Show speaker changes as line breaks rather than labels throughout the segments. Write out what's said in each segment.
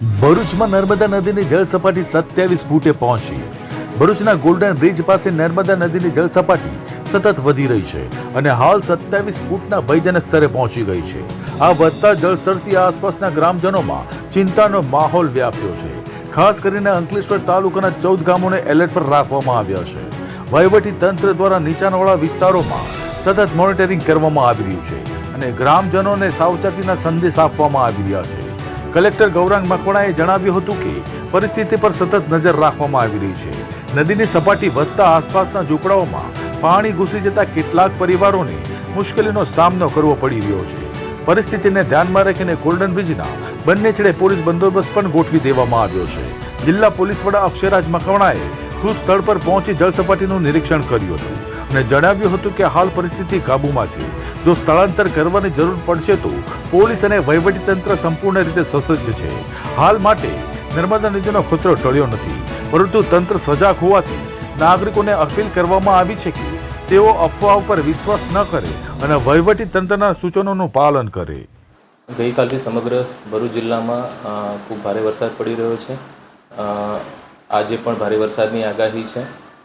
ભરૂચમાં નર્મદા નદીની જળ સપાટી સત્યાવીસ ફૂટે પહોંચી. ભરૂચના ગોલ્ડન બ્રિજ પાસે નર્મદા નદીની જળ સપાટી સતત વધી રહી છે અને હાલ સત્યાવીસ ફૂટના ભયજનક સ્તરે પહોંચી ગઈ છે. આ વધતા જળસ્તરથી આસપાસના ગ્રામજનોમાં ચિંતાનો માહોલ વ્યાપ્યો છે. ખાસ કરીને અંકલેશ્વર તાલુકાના ચૌદ ગામોને એલર્ટ પર રાખવામાં આવ્યા છે. વહીવટી તંત્ર દ્વારા નીચાણવાળા વિસ્તારોમાં સતત મોનિટરિંગ કરવામાં આવી રહ્યું છે અને ગ્રામજનોને સાવચેતીના સંદેશ આપવામાં આવી રહ્યા છે. કલેક્ટર ગૌરાંગ મકવાણાએ જણાવ્યું હતું કે પરિસ્થિતિ પર સતત નજર રાખવામાં આવી રહી છે. નદીની સપાટી વધતા આસપાસના ઝૂંપડાઓમાં પાણી ઘૂસી જતા કેટલાક પરિવારોને મુશ્કેલીનો સામનો કરવો પડી રહ્યો છે. પરિસ્થિતિને ધ્યાનમાં રાખીને ગોલ્ડન બ્રિજના બંને છેડે પોલીસ બંદોબસ્ત પણ ગોઠવી દેવામાં આવ્યો છે. જિલ્લા પોલીસ વડા અક્ષયરાજ મકવાણાએ ખુદ સ્થળ પર પહોંચી જળસપાટીનું નિરીક્ષણ કર્યું હતું અને જણાવ્યું હતું કે હાલ પરિસ્થિતિ કાબૂમાં છે. જો સ્થળાંતર કરવાની જરૂર પડશે તો પોલીસ અને વહીવટીતંત્ર સંપૂર્ણ રીતે સસજ્જ છે. હાલ માટે નર્મદા નદીનો ખતરો ટળ્યો નથી, પરંતુ તંત્ર સજાગ હોવાથી નાગરિકોને અપીલ કરવામાં આવી છે કે તેઓ અફવાઓ પર વિશ્વાસ ન કરે અને વહીવટી તંત્રના સૂચનોનું પાલન કરે.
ગઈકાલથી સમગ્ર ભરૂચ જિલ્લામાં ખૂબ ભારે વરસાદ પડી રહ્યો છે. આજે પણ ભારે વરસાદની આગાહી છે.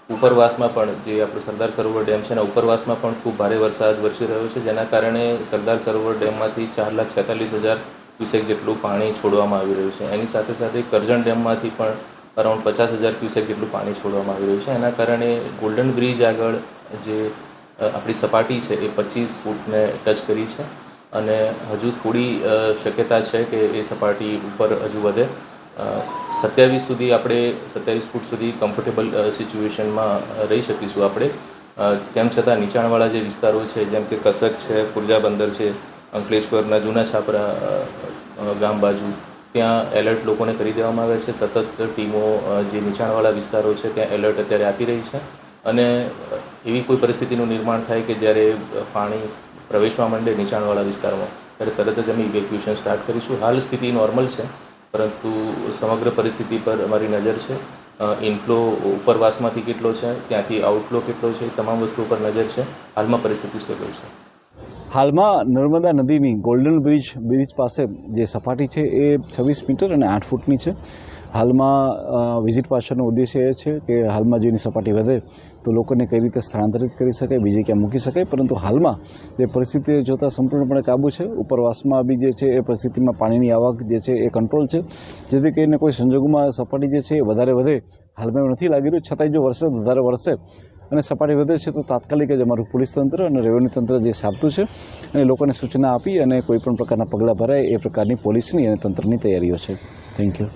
ઉપરવાસમાં પણ જે આપણું સરદાર સરોવર ડેમ છે એના ઉપરવાસમાં પણ ખૂબ ભારે વરસાદ વરસી રહ્યો છે. જેના કારણે સરદાર સરોવર ડેમમાંથી ચાર લાખ છેતાલીસ હજાર ક્યુસેક જેટલું પાણી છોડવામાં આવી રહ્યું છે. એની સાથે સાથે કરજણ ડેમમાંથી પણ અરાઉન્ડ પચાસ હજાર ક્યુસેક જેટલું પાણી છોડવામાં આવી રહ્યું છે. એના કારણે ગોલ્ડન બ્રિજ આગળ જે આપણી સપાટી છે એ પચીસ ફૂટને ટચ કરી છે. અને હજુ થોડી શક્યતા છે કે એ સપાટી ઉપર હજુ વધે. સત્યાવીસ સુધી આપણે, સત્યાવીસ ફૂટ સુધી કમ્ફર્ટેબલ સિચ્યુએશનમાં રહી શકીશું આપણે. તેમ છતાં નીચાણવાળા જે વિસ્તારો છે, જેમ કે કસક છે, પુરજા બંદર છે, અંકલેશ્વરના જૂના છાપરા ગામ બાજુ, ત્યાં એલર્ટ લોકોને કરી દેવામાં આવે છે. સતત ટીમો જે નીચાણવાળા વિસ્તારો છે, ત્યાં એલર્ટ અત્યારે આપી રહી છે. અને એવી કોઈ પરિસ્થિતિનું નિર્માણ થાય કે જ્યારે પાણી પ્રવેશવા માંડે નીચાણવાળા વિસ્તારમાં, ત્યારે તરત જ અમે ઇવેક્યુએશન સ્ટાર્ટ કરીશું. હાલ સ્થિતિ નોર્મલ છે. પરંતુ સમગ્ર પરિસ્થિતિ પર અમારી નજર છે. ઇનફ્લો ઉપરવાસમાંથી કેટલો છે, ત્યાંથી આઉટફ્લો કેટલો છે તમામ વસ્તુ પર નજર છે. હાલમાં પરિસ્થિતિ સ્ટેબલ છે.
હાલમાં નર્મદા નદીની ગોલ્ડન બ્રિજ બ્રિજ પાસે જે સપાટી છે એ છવ્વીસ મીટર અને આઠ ફૂટની છે. હાલમાં વિઝિટ પાછળનો ઉદ્દેશ્ય એ છે કે હાલમાં જેની સપાટી વધે, તો લોકોને કઈ રીતે સ્થળાંતરિત કરી શકાય, બીજે ક્યાં મૂકી શકાય, પરંતુ હાલમાં જે પરિસ્થિતિ જોતાં સંપૂર્ણપણે કાબુ છે. ઉપરવાસમાં બી જે છે એ પરિસ્થિતિમાં પાણીની આવક જે છે એ કંટ્રોલ છે. જેથી કરીને કોઈ સંજોગોમાં સપાટી જે છે એ વધારે વધે. હાલમાં એવું નથી લાગી રહ્યું, છતાંય જો વરસાદ વધારે વરસે. અને સપાટી વધે છે તો તાત્કાલિક જ અમારું પોલીસ તંત્ર અને રેવન્યુ તંત્ર જે સાબતું છે અને લોકોને સૂચના આપી અને કોઈપણ પ્રકારના પગલાં ભરાય એ પ્રકારની પોલીસની અને તંત્રની તૈયારીઓ છે. Thank you